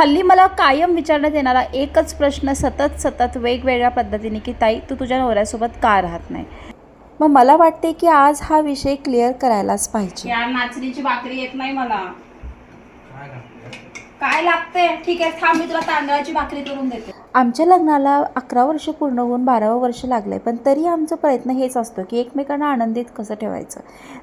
हल्ली मला कायम विचारण्यात येणारा एकच प्रश्न सतत सतत वेगवेगळ्या पद्धतीने की ताई तू तुझ्या नवऱ्यासोबत का राहत नाही? मग मला वाटते की आज हा विषय क्लिअर करायलाच पाहिजे. या नाचणीची भाकरी येत नाही मला. काय लागते ठीक आहे थांब मी तुला तांदळाची भाकरी करून देते. आमच्या लग्नाला अकरा वर्ष पूर्ण होऊन बारावं वर्ष लागलं आहे पण तरी आमचा प्रयत्न हेच असतो की एकमेकांना आनंदित कसं ठेवायचं?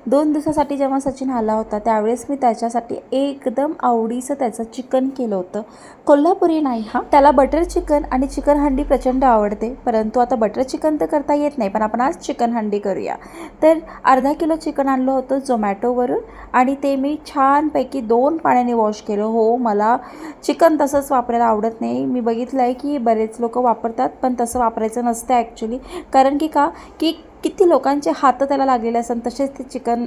दोन दिवसासाठी जेव्हा सचिन आला होता त्यावेळेस मी त्याच्यासाठी एकदम आवडीचं त्याचं चिकन केलं होतं. कोल्हापुरी नाही हा. त्याला बटर चिकन आणि चिकन हंडी प्रचंड आवडते. परंतु आता बटर चिकन तर करता येत नाही पण आपण आज चिकन हंडी करूया. तर अर्धा किलो चिकन आणलं होतं झोमॅटोवरून आणि ते मी छानपैकी दोन पाण्याने वॉश केलं. हो मला चिकन तसंच वापरायला आवडत नाही. मी बघितलं आहे की बरेच लोक वापरतात पण तसं वापरायचं नसतं ॲक्च्युली कारण की का? की किती लोकांचे हात त्याला लागलेले असतात तसेच ते चिकन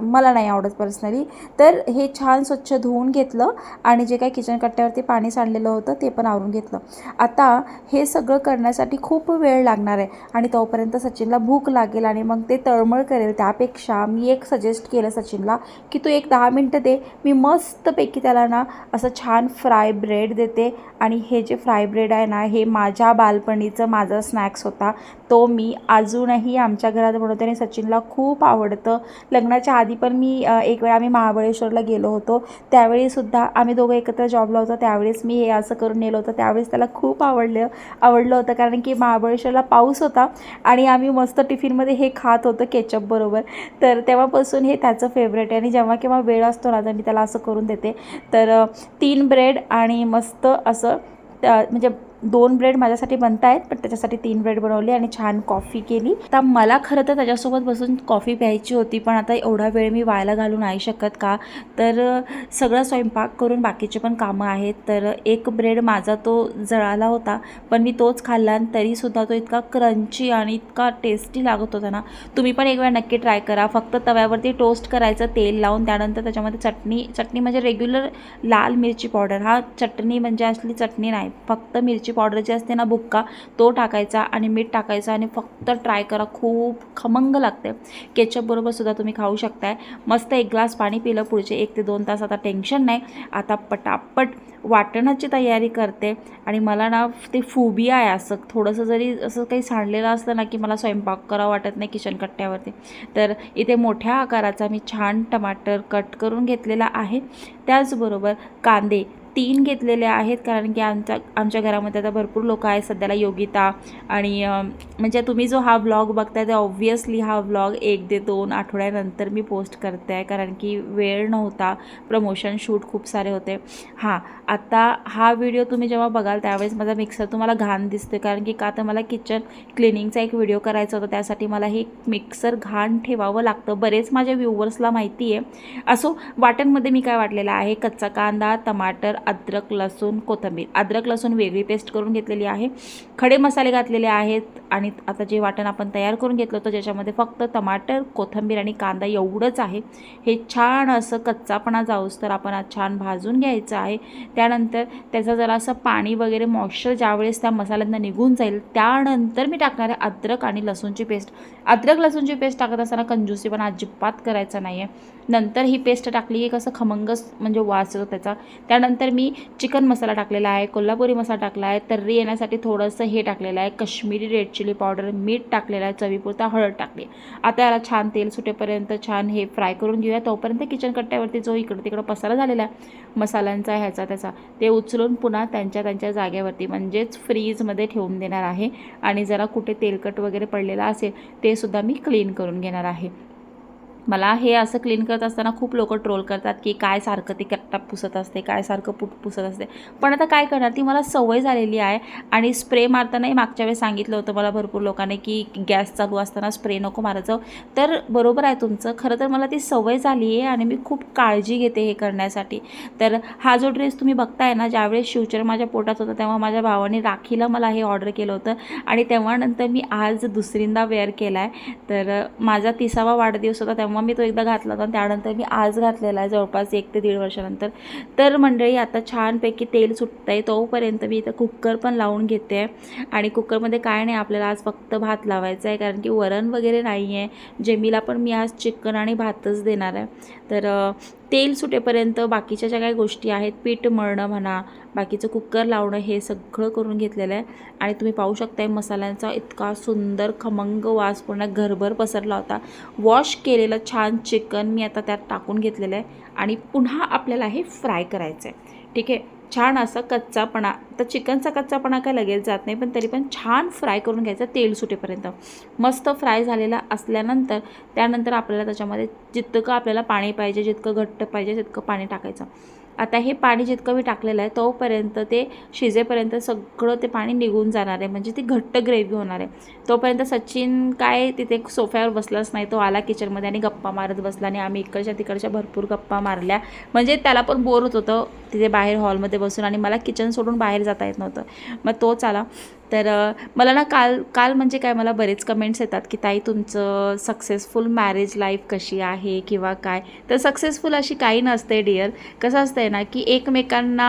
मला नाही आवडत पर्सनली तर हे छान स्वच्छ धुवून घेतलं आणि जे काही किचन कट्ट्यावरती पाणी सांडलेलं होतं ते पण आवरून घेतलं. आता हे सगळं करण्यासाठी खूप वेळ लागणार आहे आणि तोपर्यंत सचिनला भूक लागेल आणि मग ते तळमळ करेल. त्यापेक्षा मी एक सजेस्ट केलं सचिनला की तू एक दहा मिनटं दे मी मस्तपैकी त्याला ना असं छान फ्राय ब्रेड देते आणि हे जे फ्राय ब्रेड आहे ना हे माझ्या बालपणीचं माझा स्नॅक्स होता. तो मी. अजूनही आमच्या घरात बनवते आणि सचिनला खूप आवडतं. लग्नाच्या आधी पण मी एक वेळा आम्ही महाबळेश्वरला गेलो होतो. त्यावेळीसुद्धा आम्ही दोघं एकत्र जॉबला होतो. त्यावेळेस मी हे असं करून नेलं होतं. त्यावेळेस त्याला खूप आवडलं आवडलं होतं. कारण की महाबळेश्वरला पाऊस होता आणि आम्ही मस्त टिफिनमध्ये हे खात होतो केचपबरोबर तर तेव्हापासून हे त्याचं फेवरेट आहे. आणि जेव्हा केव्हा वेळ असतो ना तर मी त्याला असं करून देते. तर तीन ब्रेड आणि मस्त असं म्हणजे दोन ब्रेड माझ्यासाठी बनत आहेत पण त्याच्यासाठी तीन ब्रेड बनवली आणि छान कॉफी केली. आता मला खरं तर त्याच्यासोबत बसून कॉफी प्यायची होती पण आता एवढा वेळ मी व्हायला घालू नाही शकत का? तर सगळं स्वयंपाक करून बाकीचे पण कामं आहेत. तर एक ब्रेड माझा तो जळाला होता पण मी तोच खाल्ला आणि तरीसुद्धा तो इतका क्रंची आणि इतका टेस्टी लागत होता ना. तुम्ही पण एक वेळा नक्की ट्राय करा. फक्त तव्यावरती टोस्ट करायचं तेल लावून त्यानंतर त्याच्यामध्ये चटणी चटणी म्हणजे रेग्युलर लाल मिरची पावडर हा चटणी म्हणजे असली चटणी नाही. फक्त मिरची पावडर जी असते ना बुक्का तो टाकायचा आणि मीठ टाकायचं आणि फक्त ट्राय करा. खूप खमंग लागते केचपबरोबर सुद्धा तुम्ही खाऊ शकताय. मस्त एक ग्लास पाणी पिलं पुढचे एक ते दोन तास. आता टेन्शन नाही. आता पटापट वाटणाची तयारी करते. आणि मला ना ते फुबी आहे असं. थोडंसं जरी असं काही सांडलेलं असलं ना की मला स्वयंपाक करावं वाटत नाही किचन कट्ट्यावरती. तर इथे मोठ्या आकाराचा मी छान टमाटर कट करून घेतलेला आहे. त्याचबरोबर कांदे. तीन घेतलेले आहेत कारण की आमच्या आमच्या घरामध्ये आता भरपूर लोक आहेत सध्याला योगिता आणि म्हणजे तुम्ही जो हा व्लॉग बघताय ते ऑब्व्हियसली हा व्लॉग एक ते दोन आठवड्यानंतर मी पोस्ट करते आहे कारण की वेळ नव्हता प्रमोशन शूट खूप सारे होते. हां आता हा व्हिडिओ तुम्ही जेव्हा बघाल त्यावेळेस माझा मिक्सर तुम्हाला घाण दिसतो कारण की का तर मला किचन क्लिनिंगचा एक व्हिडिओ करायचा होता त्यासाठी मला हे मिक्सर घाण ठेवावं लागतं. बरेच माझ्या व्ह्युवर्सला माहिती आहे असो वाटणमध्ये मी काय वाटलेलं आहे कच्चा कांदा टमाटर अद्रक लसूण कोथिंबीर. अद्रक लसूण वेगळी पेस्ट करून घेतलेली आहे. खडे मसाले घातलेले आहेत. आणि आता जे वाटण आपण तयार करून घेतलं होतं ज्याच्यामध्ये फक्त टमाटर कोथिंबीर आणि कांदा एवढंच आहे हे छान असं कच्चापणा जाऊस तर आपण छान भाजून घ्यायचं आहे. त्यानंतर त्याचं जरा असं पाणी वगैरे मॉइश्चर ज्यावेळेस त्या मसाल्यांना निघून जाईल त्यानंतर मी टाकणार आहे अद्रक आणि लसूणची पेस्ट अद्रक लसूणची पेस्ट टाकत असताना कंजूसी पण अजिबात करायचा नाही आहे नंतर ही पेस्ट टाकली की कसं खमंगस म्हणजे वास येतो त्याचा. त्यानंतर मी चिकन मसाला टाकलेला आहे कोल्हापुरी मसाला टाकला आहे तर्री येण्यासाठी थोडंसं हे टाकलेलं आहे कश्मीरी रेड चिली पावडर मीठ टाकलेलं आहे चवीपुरता हळद टाकली. आता याला छान तेल सुटेपर्यंत छान हे फ्राय करून घेऊया. तोपर्यंत किचन कट्ट्यावरती जो इकडं तिकडं पसारा झालेला आहे मसाल्यांचा ह्याचा त्याचा ते उचलून पुन्हा त्यांच्या त्यांच्या जागेवरती म्हणजेच फ्रीजमध्ये ठेवून देणार आहे. आणि जरा कुठे तेलकट वगैरे पडलेला असेल ते सुद्धा मी क्लीन करून घेणार आहे. मला हे असं क्लीन करत असताना खूप लोक ट्रोल करतात की काय सारखं ती कट्टा पुसत असते काय सारखं पुट पुसत असते. पण आता काय करणार? ती मला सवय झालेली आहे आणि स्प्रे मारतानाही मागच्या वेळेस सांगितलं होतं मला भरपूर लोकांनी की गॅस चालू असताना स्प्रे नको मारायचं. तर बरोबर आहे तुमचं. खरं तर मला ती सवय झाली आहे आणि मी खूप काळजी घेते हे करण्यासाठी. तर हा जो ड्रेस तुम्ही बघताय ना ज्यावेळेस शिवचर माझ्या पोटात होता तेव्हा माझ्या भावाने राखीला मला हे ऑर्डर केलं होतं आणि तेव्हा नंतर मी आज दुसरींदा वेअर केला आहे तर माझा तिसावा वाढदिवस होता तेव्हा मी तो एकदा घातला होता त्यानंतर मी आज घातलेला आहे जवळपास एक ते दीड वर्षानंतर. तर मंडळी आता छानपैकी तेल सुटतं आहे तोपर्यंत मी इथं कुकर पण लावून घेते. आहे आणि कुकरमध्ये काय नाही आपल्याला आज फक्त भात लावायचा आहे कारण की वरण वगैरे नाही आहे जेमीला पण मी आज चिकन आणि भातच देणार आहे. तर तेल सुटेपर्यंत बाकीच्या ज्या काही गोष्टी आहेत पीठ मळणं म्हणा बाकीचं कुकर लावणं हे सगळं करून घेतलेलं आहे. आणि तुम्ही पाहू शकताय मसाल्यांचा इतका सुंदर खमंग वास पूर्ण घरभर पसरला होता. वॉश केलेलं छान चिकन मी आता त्यात टाकून घेतलेलं आहे. आणि पुन्हा आपल्याला हे फ्राय करायचं आहे ठीक आहे? छान असं कच्चापणा. तर चिकनचा कच्चापणा काय लगेच जात नाही पण तरी पण छान फ्राय करून घ्यायचं तेल सुटेपर्यंत. मस्त फ्राय झालेला असल्यानंतर त्यानंतर आपल्याला त्याच्यामध्ये जितकं आपल्याला पाणी पाहिजे जितकं घट्ट पाहिजे तितकं पाणी टाकायचं. आता हे पाणी जितकं मी टाकलेलं आहे तोपर्यंत ते शिजेपर्यंत सगळं ते पाणी निघून जाणार आहे. म्हणजे ती घट्ट ग्रेव्ही होणार आहे. तोपर्यंत सचिन काय तिथे सोफ्यावर बसलाच नाही. तो आला किचनमध्ये आणि गप्पा मारत बसला आणि आम्ही इकडच्या तिकडच्या भरपूर गप्पा मारल्या. म्हणजे त्याला पण बोर होत होतं. तिथे बाहेर हॉलमध्ये बसून आणि मला किचन सोडून बाहेर जाता येत नव्हतं. मग तोच आला. तर मला ना काल काल म्हणजे काय मला बरेच कमेंट्स येतात की ताई तुमचं सक्सेसफुल मॅरेज लाईफ कशी आहे किंवा काय? तर सक्सेसफुल अशी काही नसते डिअर कसं असतंय ना की एकमेकांना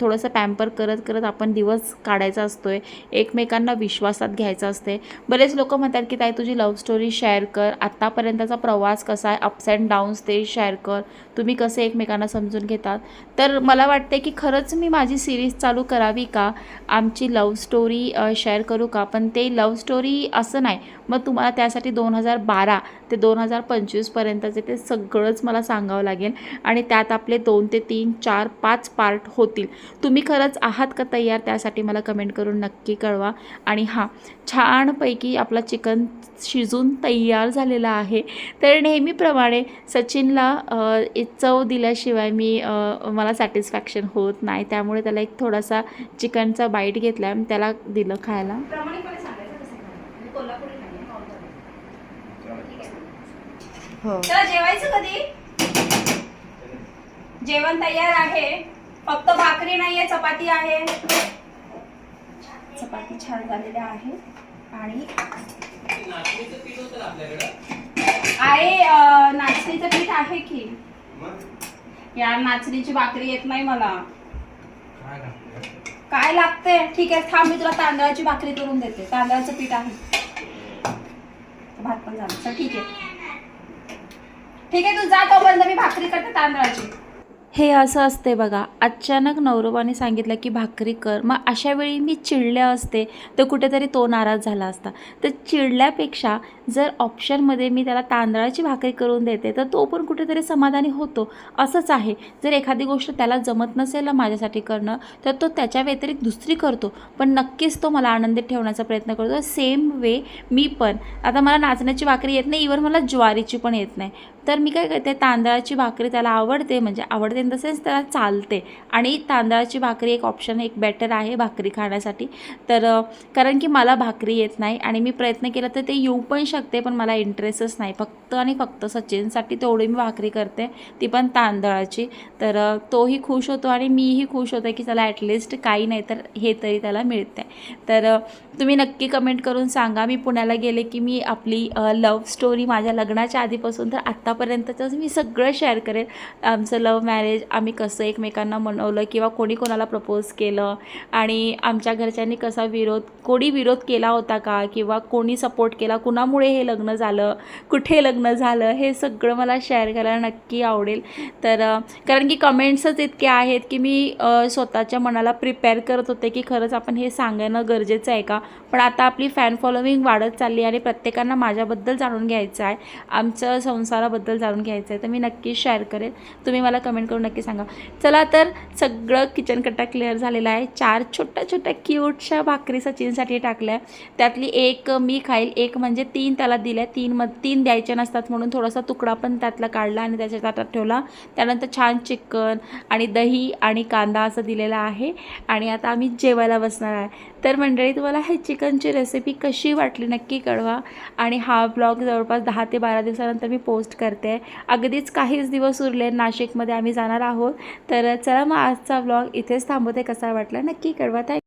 थोडंसं पॅम्पर करत करत आपण दिवस काढायचा असतो आहे एकमेकांना विश्वासात घ्यायचं असते बरेच लोक म्हणतात की ताई तुझी लव्ह स्टोरी शेअर कर. आत्तापर्यंतचा प्रवास कसा आहे? अप्स अँड डाऊन्स ते शेअर कर. तुम्ही कसे एकमेकांना समजून घेतात? तर मला वाटते की खरंच मी माझी सिरीज चालू करावी का? आमची लव्ह स्टोरी शेअर करू का? पण ते लव्ह स्टोरी असं नाही. मग तुम्हाला त्यासाठी दोन हजार बारा ते दोन हजार पंचवीसपर्यंतचे ते सगळंच मला सांगावं लागेल. आणि त्यात आपले दोन ते तीन चार पाच पार्ट होतील. तुम्ही खरंच आहात का तयार? त्यासाठी मला कमेंट करून नक्की कळवा. आणि हां छानपैकी आपला चिकन शिजून तयार झालेला आहे. तर नेहमीप्रमाणे सचिनला एक चव दिल्याशिवाय मी मला सॅटिस्फॅक्शन होत नाही. त्यामुळे त्याला एक थोडासा चिकनचा बाईट घेतला त्याला दिलं खायला प्रामाणिकपणे सांगायचं कसं काय मी कोल्हापुरी नाही आहे, नॉर्मल आहे. ठीक आहे. हो. चला जेवायचं कधी? जेवण तयार आहे. फक्त भाकरी नाहीये चपाती आहे. चपाती छान झालेल्या आहे. आणि आहे नाचणीचं पीठ आहे की? यार नाचणीची भाकरी येत नाही मला. काय लागते ठीक आहे थांब मी तुला तांदळाची भाकरी करून देते. तांदळाचं पीठ आहे. भात पण झालं. चल ठीक आहे. ठीक आहे तू जा तोपर्यंत मी भाकरी करते तांदळाची. हे असं असते बघा अचानक नवरोबाने सांगितलं की भाकरी कर. मग अशा वेळी मी चिडले असते तर कुठेतरी तो नाराज झाला असता. तर चिडल्यापेक्षा जर ऑप्शनमध्ये मी त्याला तांदळाची भाकरी करून देते तर तो पण कुठेतरी समाधानी होतो. असंच आहे. जर एखादी गोष्ट त्याला जमत नसेल माझ्यासाठी करणं तर तो त्याच्या व्यतिरिक्त दुसरी करतो. पण नक्कीच तो मला आनंदी ठेवण्याचा प्रयत्न करतो. सेम वे मी पण. आता मला नाचण्याची भाकरी येत नाही इवन मला ज्वारीची पण येत नाही. तर मी काय करते तांदळाची भाकरी त्याला आवडते म्हणजे आवडते इन द सेन्स त्याला चालते. आणि तांदळाची भाकरी एक ऑप्शन एक बेटर आहे भाकरी खाण्यासाठी. तर कारण की मला भाकरी येत नाही आणि मी प्रयत्न केला तर ते येऊ पण शकते पण मला इंटरेस्टच नाही. फक्त आणि फक्त सचिनसाठी तेवढी मी भाकरी करते. ती पण तांदळाची. तर तोही खुश होतो आणि मीही खुश होते की त्याला ॲटलिस्ट काही नाही तर हे तरी त्याला मिळते तर तुम्ही नक्की कमेंट करून सांगा. मी पुण्याला गेले की मी आपली लव्ह स्टोरी माझ्या लग्नाच्या आधीपासून तर आत्तापर्यंतच मी सगळं शेअर करेन आमचं लव्ह मॅरेज आम्ही कसं एकमेकांना मनवलं किंवा कोणी कोणाला प्रपोज केलं आणि आमच्या घरच्यांनी कसा विरोध कोणी विरोध केला होता का किंवा कोणी सपोर्ट केला कुणामुळे कुठे हे लग्न झालं कुठे लग्न झालं हे सगळं मला शेअर करायला नक्की आवडेल. तर कारण की कमेंट्सच इतके आहेत की मी स्वतःच्या मनाला प्रिपेअर करत होते की खरंच आपण हे सांगणं गरजेचं आहे का? पण आता आपली फॅन फॉलोविंग वाढत चालली आणि प्रत्येकांना माझ्याबद्दल जाणून घ्यायचं आहे. आमचं संसाराबद्दल जाणून घ्यायचं आहे. तर मी नक्की शेअर करेन तुम्ही मला कमेंट करून नक्की सांगा. चला तर सगळं किचन कट्टा क्लिअर झालेला आहे. चार छोट्या छोट्या क्यूटशा भाकरी सचिनसाठी टाकल्या. त्यातली एक मी खाईल. एक म्हणजे तीन त्याला दिल्या. तीन मग तीन द्यायच्या नसतात म्हणून थोडासा तुकडा पण त्यातला काढला आणि त्याच्या ताटात ठेवला. त्यानंतर छान चिकन आणि दही आणि कांदा असं दिलेला आहे. आणि आता आम्ही जेवायला बसणार आहे. तर मंडळी तुम्हाला हे चिकनची रेसिपी कशी वाटली नक्की कळवा. आणि हा ब्लॉग जवळपास दहा ते बारा दिवसानंतर मी पोस्ट करते. अगदीच काहीच दिवस उरले नाशिकमध्ये आम्ही जाणार आहोत. तर चला मग आजचा ब्लॉग इथेच थांबवते. कसा वाटला नक्की कळवा. थँक्यू